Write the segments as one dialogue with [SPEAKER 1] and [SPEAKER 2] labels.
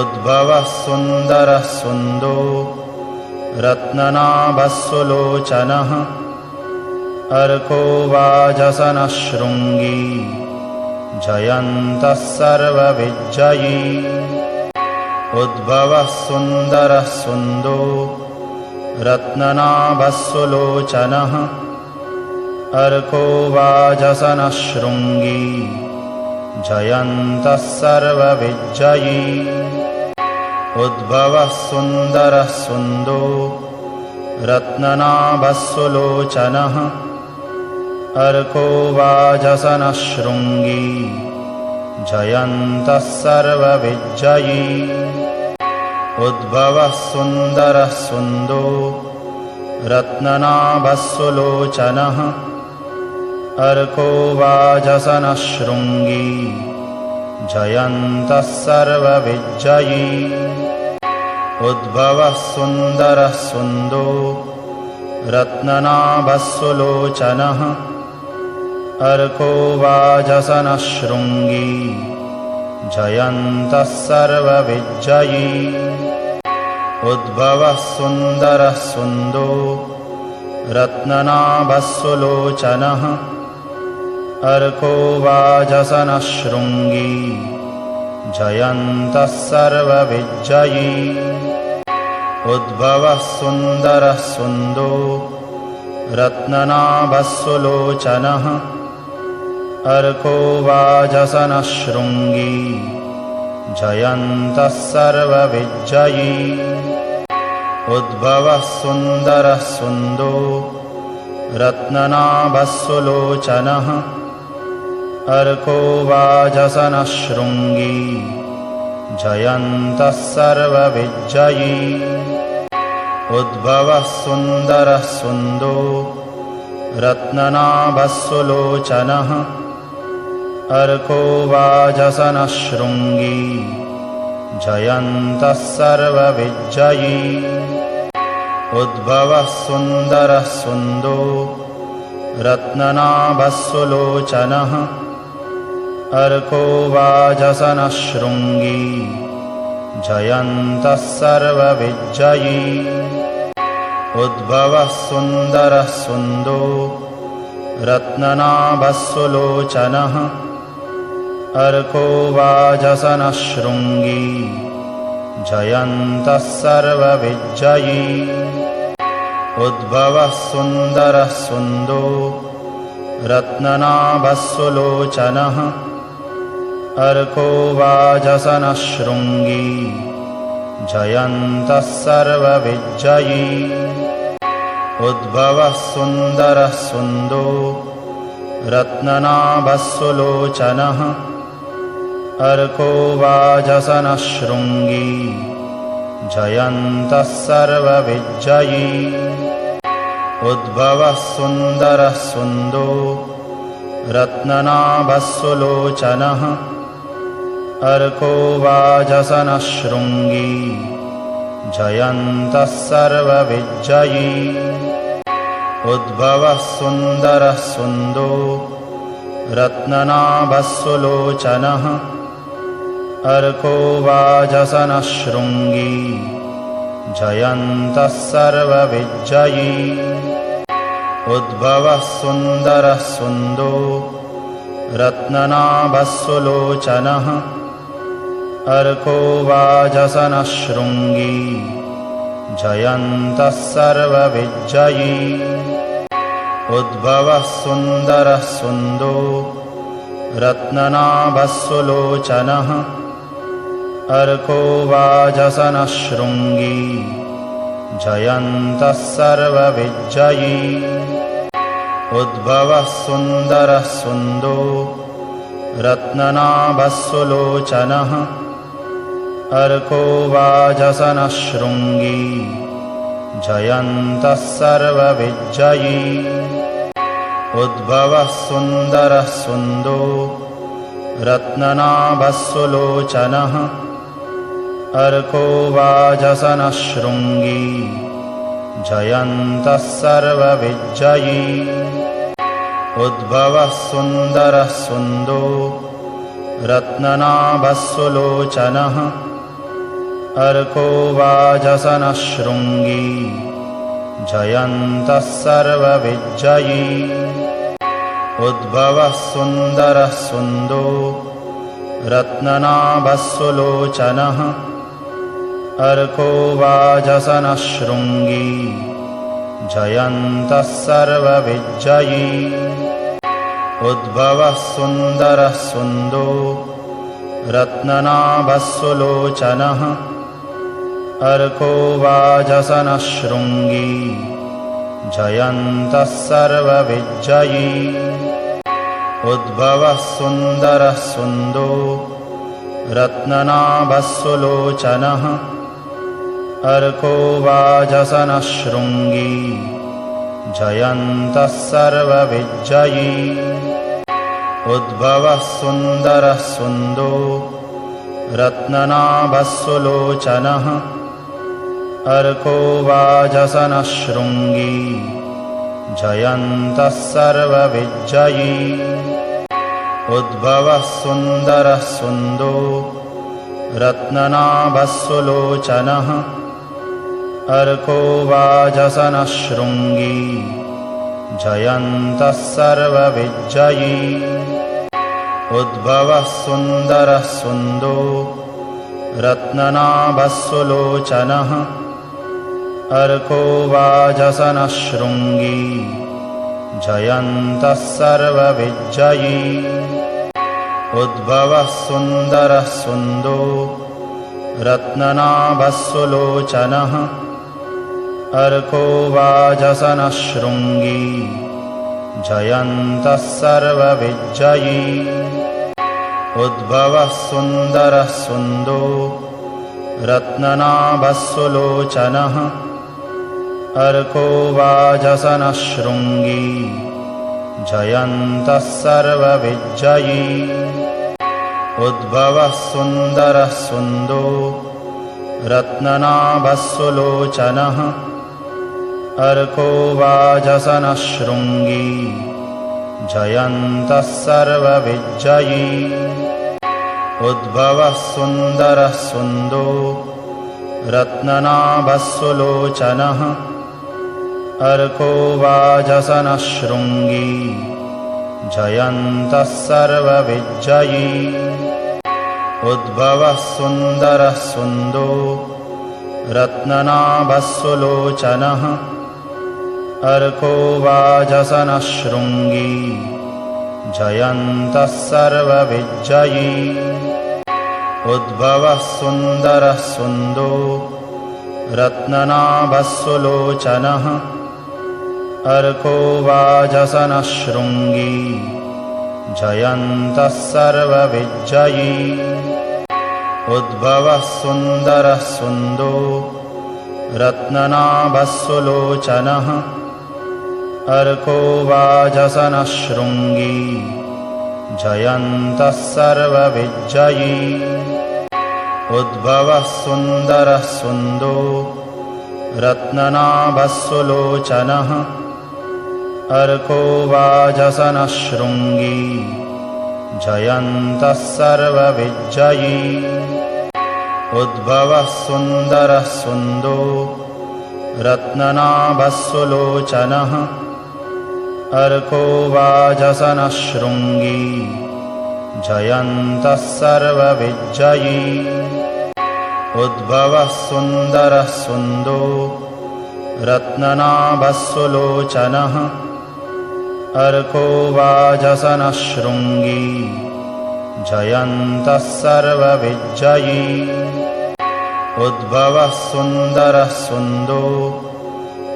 [SPEAKER 1] उद्भवः सुन्दरः सुन्दो रत्ननाभस्सुलोचनः अर्को वाजसनः शृङ्गी जयन्तः सर्वविजयी उद्भवः सुन्दरः सुन्दो रत्ननाभस्सुलोचनः अर्को वाजसनः शृङ्गी जयन्तः सर्वविजयी उद्भवः सुन्दरः सुन्दो रत्ननाभस्सुलोचनः अर्को वाजसनः शृङ्गी जयन्तः सर्वविजयी उद्भवः सुन्दरः सुन्दो रत्ननाभस्सुलोचनः अर्को वाजसनः शृङ्गी जयन्तः सर्वविजयी उद्भवः सुन्दरः सुन्दो रत्ननाभस्सुलोचनः अर्को वाजसनः शृङ्गी जयन्तः सर्वविजयी उद्भवः सुन्दरः सुन्दो रत्ननाभस्सुलोचनः अर्को वाजसनः शृङ्गी जयन्तः सर्वविजयी उद्भवः सुन्दरः सुन्दो रत्ननाभस्सुलोचनः अर्को वाजसनः शृङ्गी जयन्तः सर्वविजयी उद्भवः सुन्दरः सुन्दो रत्ननाभस्सुलोचनः अर्को वाजसनः शृङ्गी जयन्तः सर्वविजयी उद्भवः सुन्दरः सुन्दो रत्ननाभस्सुलोचनः अर्को वाजसनः शृङ्गी जयन्तः सर्वविजयी उद्भवः सुन्दरः सुन्दो रत्ननाभस्सुलोचनः अर्को वाजसनः शृङ्गी जयन्तः सर्वविजयी उद्भवः सुन्दरः सुन्दो रत्ननाभस्सुलोचनः अर्को वाजसनः शृङ्गी जयन्तः सर्वविजयी उद्भवः सुन्दरः सुन्दो रत्ननाभस्सुलोचनः अर्को वाजसनः शृङ्गी जयन्तः सर्वविजयी उद्भवः सुन्दरः सुन्दो रत्ननाभस्सुलोचनः अर्को वाजसनः शृङ्गी जयन्तः सर्वविजयी उद्भवः सुन्दरः सुन्दो रत्ननाभस्सुलोचनः अर्को वाजसनः शृङ्गी जयन्तः सर्वविजयी उद्भवः सुन्दरः सुन्दो रत्ननाभस्सुलोचनः अर्को वाजसनः शृङ्गी जयन्तः सर्वविजयी उद्भवः सुन्दरः सुन्दो रत्ननाभस्सुलोचनः अर्को वाजसनः शृङ्गी जयन्तः सर्वविजयी उद्भवः सुन्दरः सुन्दो रत्ननाभस्सुलोचनः अर्को वाजसनः शृङ्गी जयन्तः सर्वविजयी उद्भवः सुन्दरः सुन्दो रत्ननाभस्सुलोचनः अर्को वाजसनः शृङ्गी जयन्तः सर्वविजयी उद्भवः सुन्दरः सुन्दो रत्ननाभस्सुलोचनः अर्को वाजसनः शृङ्गी जयन्तः सर्वविजयी उद्भवः सुन्दरः सुन्दो रत्ननाभस्सुलोचनः अर्को वाजसनः शृङ्गी जयन्तः सर्वविजयी उद्भवः सुन्दरः सुन्दो रत्ननाभस्सुलोचनः अर्को वाजसनः शृङ्गी जयन्तः सर्वविजयी उद्भवः सुन्दरः सुन्दो रत्ननाभस्सुलोचनः अर्को वाजसनः शृङ्गी जयन्तः सर्वविजयी उद्भवः सुन्दरः सुन्दो रत्ननाभस्सुलोचनः अर्को वाजसनः शृङ्गी जयन्तः सर्वविजयी उद्भवः सुन्दरः सुन्दो रत्ननाभस्सुलोचनः अर्को वाजसनः शृङ्गी जयन्तः सर्वविजयी उद्भवः सुन्दरः सुन्दो रत्ननाभस्सुलोचनः अर्को वाजसनः शृङ्गी। जयन्तः सर्वविजयी उद्भवः सुन्दरः सुन्दो रत्ननाभस्सुलोचनः अर्को शृङ्गी जयन्तः सर्वविजयी उद्भवः सुन्दरः सुन्दो। रत्ननाभस्सुलोचनः अर्को वाजसनः शृङ्गी जयन्तः सर्वविजयी उद्भवः सुन्दरः सुन्दो। रत्ननाभस्सुलोचनः अर्को शृङ्गी जयन्तः सर्वविजयी उद्भवः सुन्दरः सुन्दो। रत्ननाभस्सुलोचनः अर्को वाजसनः शृङ्गी जयन्तः सर्वविजयी उद्भवः सुन्दरः सुन्दो। रत्ननाभस्सुलोचनः अर्को शृङ्गी जयन्तः सर्वविजयी उद्भवः सुन्दरः सुन्दो। रत्ननाभस्सुलोचनः अर्को वाजसनः शृङ्गी जयन्तः सर्वविजयी उद्भवः सुन्दरः सुन्दो। रत्ननाभस्सुलोचनः अर्को शृङ्गी जयन्तः सर्वविजयी उद्भवः सुन्दरः सुन्दो। रत्ननाभस्सुलोचनः अर्को वाजसनः शृङ्गी जयन्तः सर्वविजयी उद्भवः सुन्दरः सुन्दो। रत्ननाभस्सुलोचनः अर्को शृङ्गी जयन्तः सर्वविजयी उद्भवः सुन्दरः सुन्दो। रत्ननाभस्सुलोचनः अर्को वाजसनः शृङ्गी जयन्तः सर्वविजयी उद्भवः सुन्दरः सुन्दो। रत्ननाभस्सुलोचनः अर्को शृङ्गी जयन्तः सर्वविजयी उद्भवः सुन्दरः सुन्दो।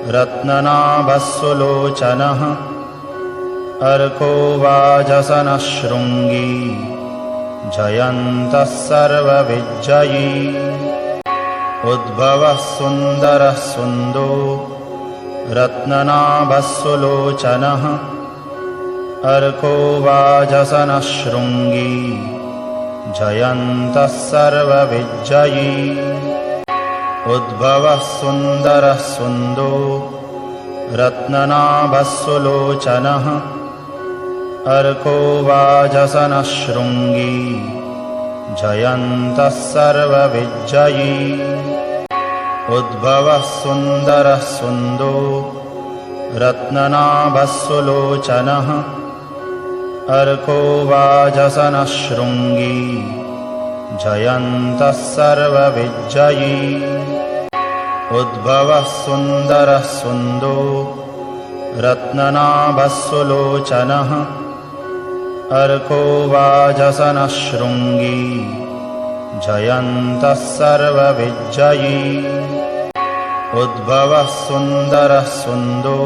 [SPEAKER 1] रत्ननाभस्सुलोचनः अर्को वाजसनः शृङ्गी जयन्तः सर्वविजयी उद्भवः सुन्दरः सुन्दो। रत्ननाभस्सुलोचनः अर्को जयन्तः सर्वविजयी उद्भवः सुन्दरः सुन्दो। रत्ननाभस्सुलोचनः अर्को वाजसनः शृङ्गी जयन्तः सर्वविजयी उद्भवः सुन्दरः सुन्दो। रत्ननाभस्सुलोचनः वाजसनशृङ्गी। जयन्तः सर्वविजयी उद्भवः सुन्दरः सुन्दो। रत्ननाभस्सुलोचनः अर्को जयन्तः सर्वविजयी उद्भवः सुन्दरः सुन्दो।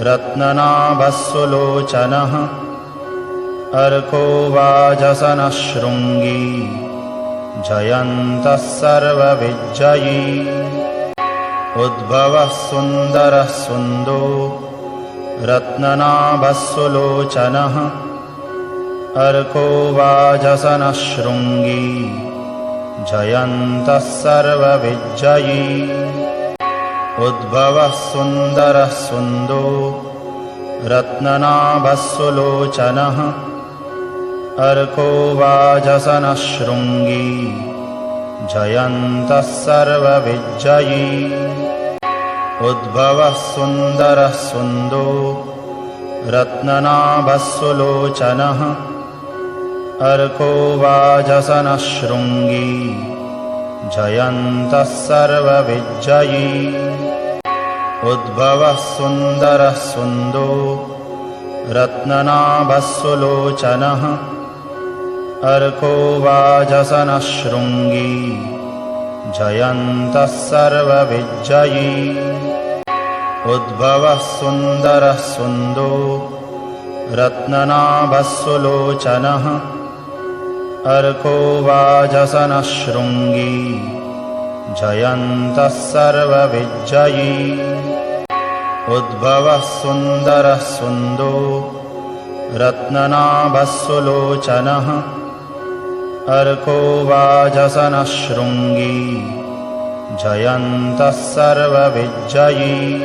[SPEAKER 1] रत्ननाभस्सुलोचनः अर्को वाजसनशृङ्गी। जयन्तः सर्वविजयी उद्भवः सुन्दरः सुन्दो। रत्ननाभस्सुलोचनः अर्को वाजसनशृङ्गी। जयन्तः सर्वविजयी उद्भवः सुन्दरः सुन्दो। रत्ननाभस्सुलोचनः वाजसनशृङ्गी। जयन्तः सर्वविजयी उद्भवः सुन्दरः सुन्दो रत्ननाभस्सुलोचनः अर्को जयन्तः सर्वविजयी उद्भवः सुन्दरः सुन्दो रत्ननाभस्सुलोचनः वाजसनशृङ्गी। जयन्तः सर्वविजयी उद्भवः सुन्दरः सुन्दो। रत्ननाभस्सुलोचनः अर्को जयन्तः सर्वविजयी उद्भवः सुन्दरः सुन्दो। रत्ननाभस्सुलोचनः अर्को वाजसनशृङ्गी। जयन्तः सर्वविजयी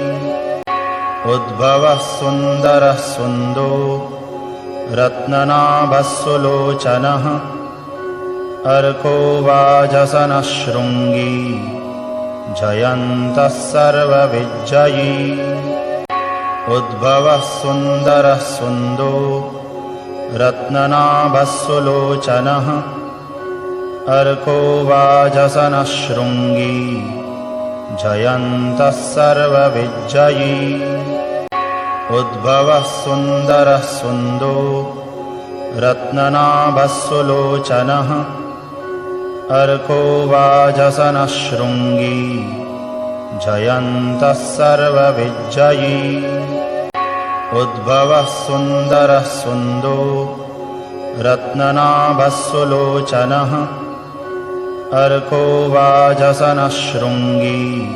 [SPEAKER 1] उद्भवः सुन्दरः सुन्दो। रत्ननाभस्सुलोचनः अर्को वाजसनशृङ्गी। जयन्तः सर्वविजयी उद्भवः सुन्दरः सुन्दो। रत्ननाभस्सुलोचनः वाजसनशृङ्गी। जयन्तः सर्वविजयी उद्भवः सुन्दरः सुन्दो। रत्ननाभस्सुलोचनः अर्को वाजसनशृङ्गी। जयन्तः सर्वविजयी उद्भवः सुन्दरः सुन्दो। रत्ननाभस्सुलोचनः वाजसनशृङ्गी।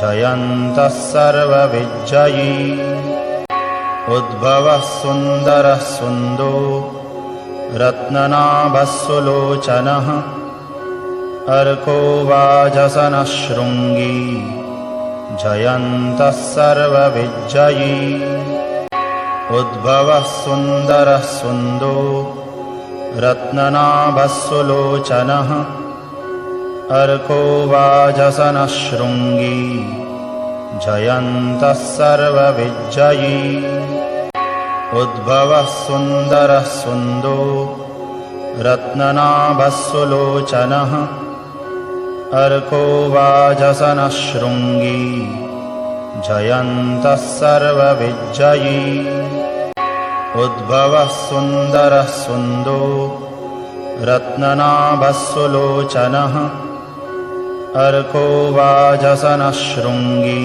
[SPEAKER 1] जयन्तः सर्वविजयी उद्भवः सुन्दरः सुन्दो। रत्ननाभस्सुलोचनः अर्को जयन्तः सर्वविजयी उद्भवः सुन्दरः सुन्दो। रत्ननाभस्सुलोचनः वाजसनशृङ्गी। जयन्तः सर्वविजयी उद्भवः सुन्दरः सुन्दो। रत्ननाभस्सुलोचनः अर्को वाजसनशृङ्गी। जयन्तः सर्वविजयी उद्भवः सुन्दरः सुन्दो। रत्ननाभस्सुलोचनः वाजसनशृङ्गी।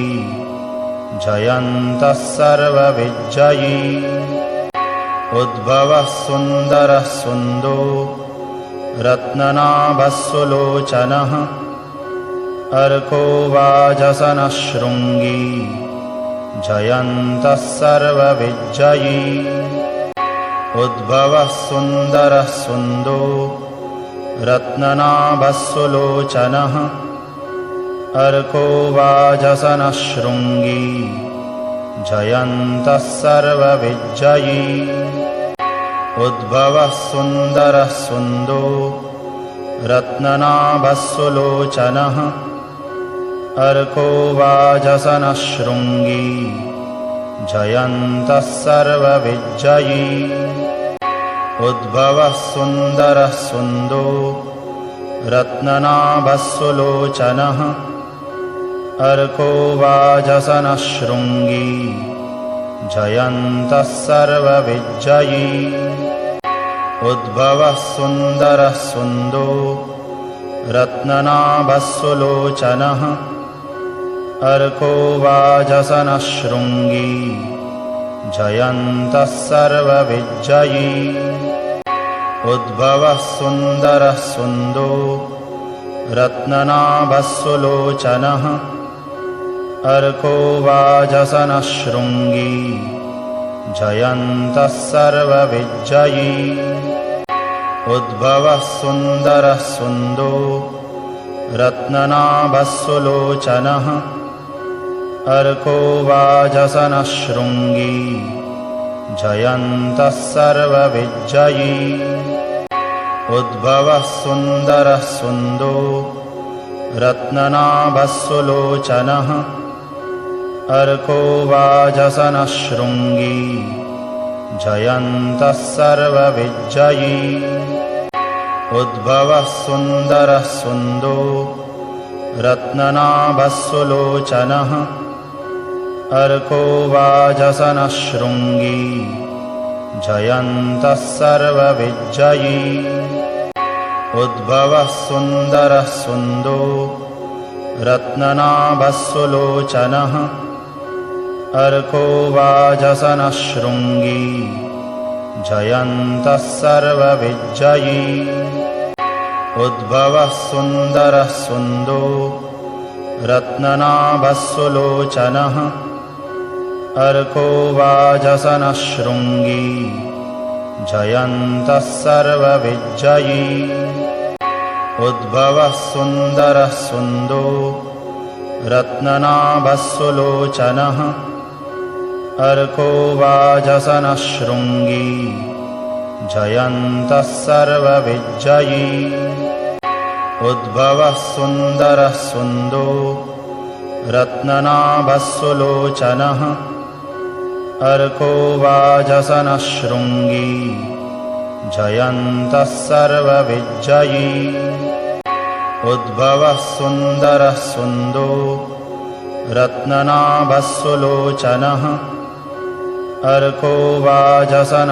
[SPEAKER 1] जयन्तः सर्वविजयी उद्भवः सुन्दरः सुन्दो। रत्ननाभस्सुलोचनः अर्को जयन्तः सर्वविजयी उद्भवः सुन्दरः सुन्दो। रत्ननाभस्सुलोचनः अर्को वाजसनशृङ्गी। जयन्तः सर्वविजयी उद्भवः सुन्दरः सुन्दो। रत्ननाभस्सुलोचनः अर्को वाजसनः शृङ्गी जयन्तः सर्वविजयी उद्भवः सुन्दरः सुन्दो। रत्ननाभस्सुलोचनः अर्को शृङ्गी जयन्तः सर्वविजयी उद्भवः सुन्दरः सुन्दो। रत्ननाभस्सुलोचनः अर्को जयन्तः सर्वविजयी उद्भवः सुन्दरः सुन्दो। रत्ननाभस्सुलोचनः अर्को शृङ्गी जयन्तः सर्वविजयी उद्भवः सुन्दरः सुन्दो। रत्ननाभस्सुलोचनः अर्को वाजसनः शृङ्गी जयन्तः सर्वविजयी उद्भवः सुन्दरः सुन्दो। रत्ननाभस्सुलोचनः अर्को शृङ्गी जयन्तः सर्वविजयी उद्भवः सुन्दरः सुन्दो। रत्ननाभस्सुलोचनः अर्को वाजसनः शृङ्गी जयन्तः सर्वविजयी उद्भवः सुन्दरः सुन्दो। रत्ननाभस्सुलोचनः अर्को वाजसनः शृङ्गी जयन्तः सर्वविजयी उद्भवः सुन्दरः सुन्दो। रत्ननाभस्सुलोचनः अर्को वाजसनः शृङ्गी जयन्तः सर्वविजयी उद्भवः सुन्दरः सुन्दो। रत्ननाभस्सुलोचनः अर्को वाजसनः शृङ्गी जयन्तः सर्वविजयी उद्भवः सुन्दरः सुन्दो। रत्ननाभस्सुलोचनः अर्को वाजसनः शृङ्गी जयन्तः सर्वविजयी उद्भवः सुन्दरः सुन्दो। रत्ननाभस्सुलोचनः अर्को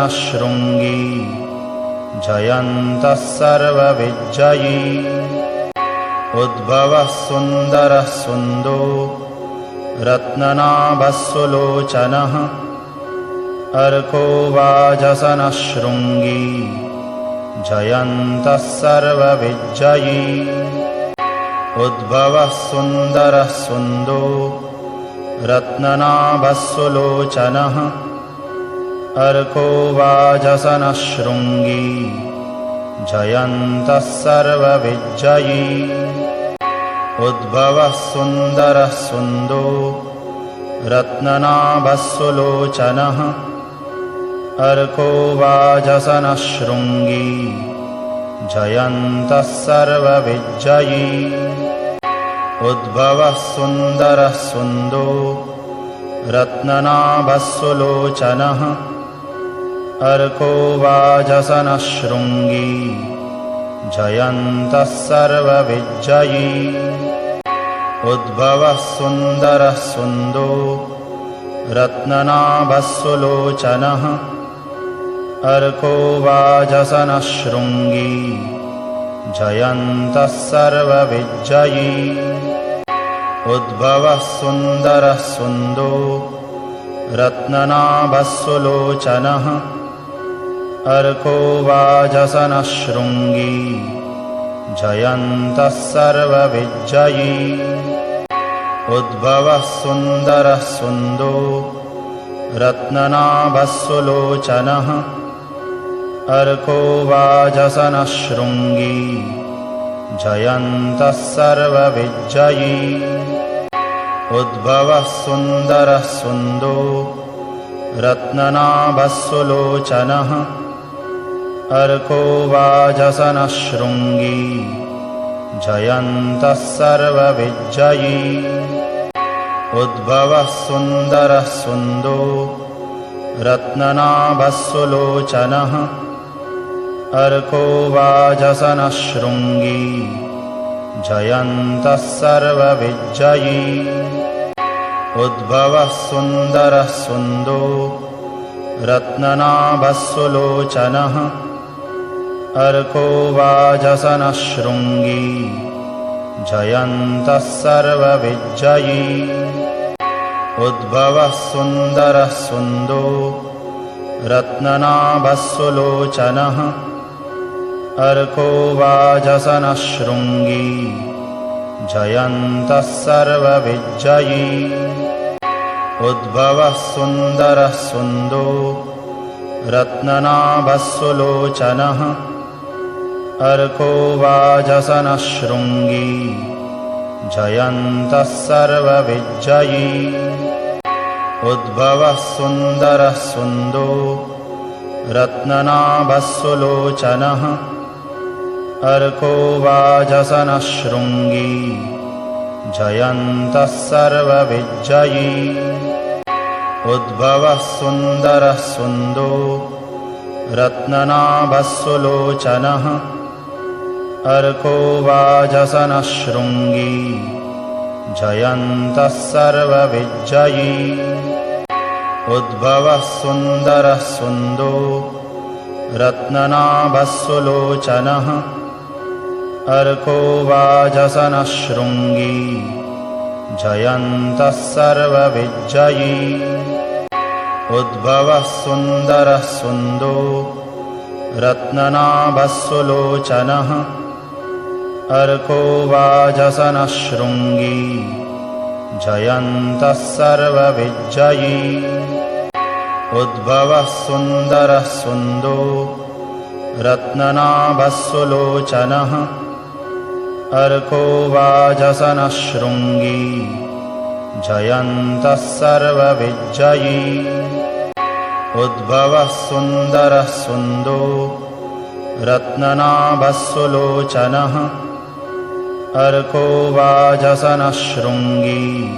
[SPEAKER 1] शृङ्गी जयन्तः सर्वविजयी उद्भवः सुन्दरः सुन्दो। रत्ननाभस्सुलोचनः अर्को वाजसनः शृङ्गी जयन्तः सर्वविजयी उद्भवः सुन्दरः सुन्दो। रत्ननाभस्सुलोचनः अर्को शृङ्गी जयन्तः सर्वविजयी उद्भवः सुन्दरः सुन्दो। रत्ननाभस्सुलोचनः अर्को वाजसनः शृङ्गी जयन्तः सर्वविजयी उद्भवः सुन्दरः सुन्दो। रत्ननाभस्सुलोचनः अर्को शृङ्गी जयन्तः सर्वविजयी उद्भवः सुन्दरः सुन्दो। रत्ननाभस्सुलोचनः अर्को वाजसनः शृङ्गी जयन्तः सर्वविजयी उद्भवः सुन्दरः सुन्दो। रत्ननाभस्सुलोचनः अर्को शृङ्गी जयन्तः सर्वविजयी उद्भवः सुन्दरः सुन्दो। रत्ननाभस्सुलोचनः अर्को वाजसनः शृङ्गी जयन्तः सर्वविजयी उद्भवः सुन्दरः सुन्दो। रत्ननाभस्सुलोचनः अर्को शृङ्गी जयन्तः सर्वविजयी उद्भवः सुन्दरः सुन्दो। रत्ननाभस्वलोचनः अर्को वाजसनः शृङ्गी जयन्तः सर्वविजयी उद्भवः सुन्दरः सुन्दो। रत्ननाभस्वलोचनः अर्को शृङ्गी जयन्तः सर्वविजयी उद्भवः सुन्दरः सुन्दो। रत्ननाभस्वलोचनः अर्को वाजसनः शृङ्गी जयन्तः सर्वविजयी उद्भवः सुन्दरः सुन्दो। रत्ननाभस्वलोचनः अर्को शृङ्गी जयन्तः सर्वविजयी उद्भवः सुन्दरः सुन्दो। रत्ननाभस्वलोचनः अर्को वाजसनः शृङ्गी जयन्तः सर्वविजयी उद्भवः सुन्दरः सुन्दो। रत्ननाभस्वलोचनः अर्को शृङ्गी जयन्तः सर्वविजयी उद्भवः सुन्दरः सुन्दो। रत्ननाभस्वलोचनः अर्को वाजसनः शृङ्गी जयन्तः सर्वविजयी उद्भवः सुन्दरः सुन्दो। रत्ननाभस्वलोचनः अर्को शृङ्गी जयन्तः सर्वविजयी उद्भवः सुन्दरः सुन्दो। रत्ननाभस्वलोचनः अर्को वाजसनः शृङ्गी जयन्तः सर्वविजयी उद्भवः सुन्दरः सुन्दो। रत्ननाभस्वलोचनः अर्को शृङ्गी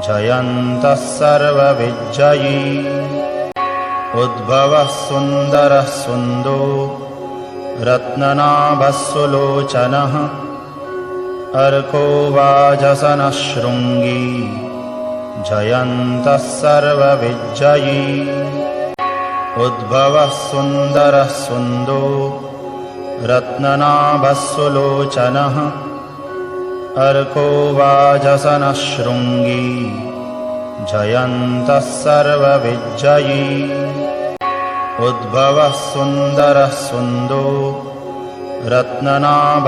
[SPEAKER 1] जयन्तः सर्वविजयी उद्भवः सुन्दरः सुन्दो। रत्ननाभस्वलोचनः अर्को वाजसनः शृङ्गी जयन्तः सर्वविजयी उद्भवः सुन्दरः सुन्दो। रत्ननाभस्वलोचनः अर्को शृङ्गी जयन्तः सर्वविजयी उद्भवः सुन्दरः सुन्दो। रत्ननाभस्वलोचनः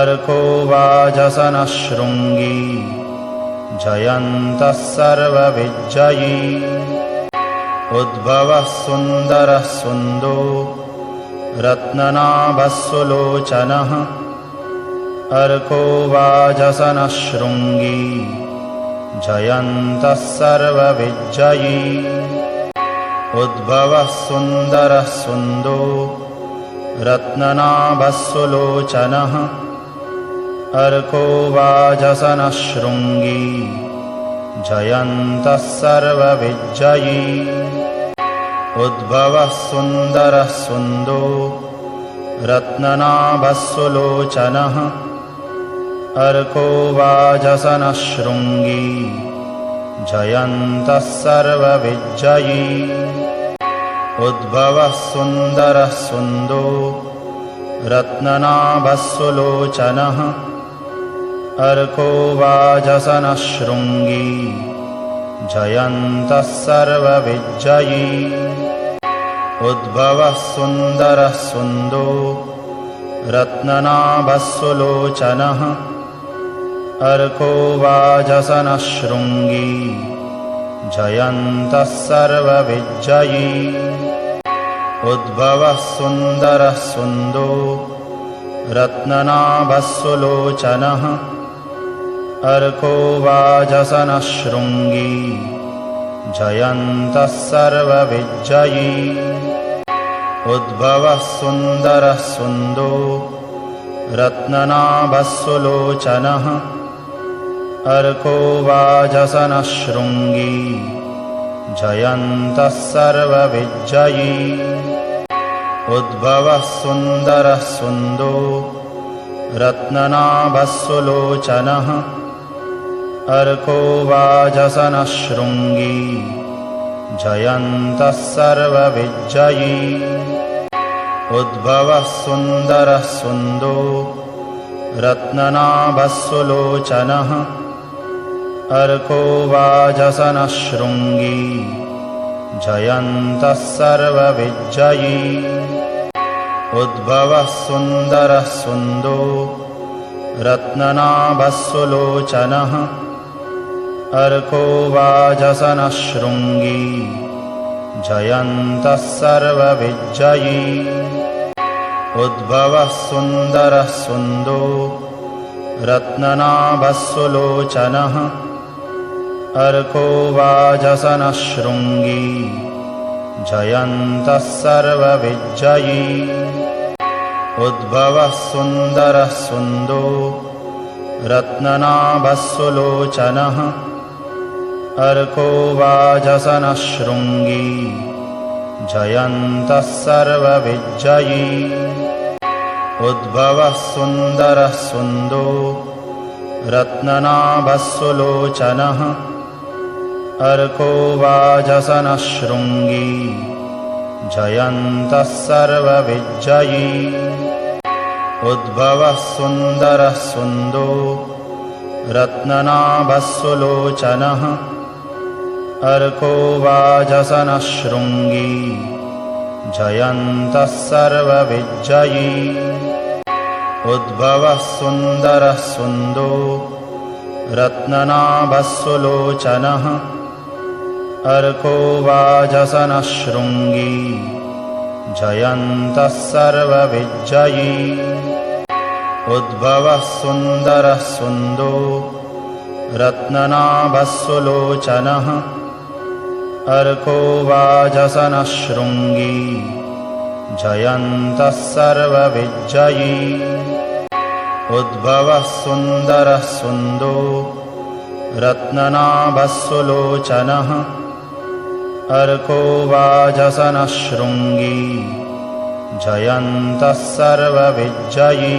[SPEAKER 1] अर्को वाजसनः शृङ्गी जयन्तः सर्वविजयी उद्भवः सुन्दरः सुन्दो। रत्ननाभस्वलोचनः अर्को वाजसनः शृङ्गी जयन्तः सर्वविजयी उद्भवः सुन्दरः सुन्दो। रत्ननाभस्वलोचनः अर्को वाजसनः शृङ्गी जयन्तः सर्वविजयी उद्भवः सुन्दरः सुन्दो। रत्ननाभस्वलोचनः अर्को शृङ्गी जयन्तः सर्वविजयी उद्भवः सुन्दरः सुन्दो। रत्ननाभस्वलोचनः अर्को वाजसनः शृङ्गी जयन्तः सर्वविजयी उद्भवः सुन्दरः सुन्दो। रत्ननाभस्वलोचनः अर्को शृङ्गी जयन्तः सर्वविजयी उद्भवः सुन्दरः सुन्दो। रत्ननाभस्वलोचनः अर्को वाजसनः शृङ्गी जयन्तः सर्वविजयी उद्भवः सुन्दरः सुन्दो। रत्ननाभस्सुलोचनः अर्को शृङ्गी जयन्तः सर्वविजयी उद्भवः सुन्दरः सुन्दो। रत्ननाभस्सुलोचनः अर्को वाजसनः शृङ्गी जयन्तः सर्वविजयी उद्भवः सुन्दरः सुन्दो। रत्ननाभस्सुलोचनः अर्को शृङ्गी जयन्तः सर्वविजयी उद्भवः सुन्दरः सुन्दो। रत्ननाभस्सुलोचनः अर्को वाजसनः शृङ्गी जयन्तः सर्वविजयी उद्भवः सुन्दरः सुन्दो। रत्ननाभस्सुलोचनः अर्को शृङ्गी जयन्तः सर्वविजयी उद्भवः सुन्दरः सुन्दो। रत्ननाभस्सुलोचनः अर्को जयन्तः सर्वविजयी उद्भवः सुन्दरः सुन्दो। रत्ननाभस्सुलोचनः अर्को शृङ्गी जयन्तः सर्वविजयी उद्भवः सुन्दरः सुन्दो। रत्ननाभस्सुलोचनः अर्को वाजसनः शृङ्गी जयन्तः सर्वविजयी उद्भवः सुन्दरः सुन्दो। रत्ननाभस्सुलोचनः अर्को शृङ्गी जयन्तः सर्वविजयी उद्भवः सुन्दरः सुन्दो। रत्ननाभस्सुलोचनः अर्को जयन्तः सर्वविजयी उद्भवः सुन्दरः सुन्दो। रत्ननाभस्सुलोचनः अर्को वाजसनः शृङ्गी जयन्तः सर्वविजयी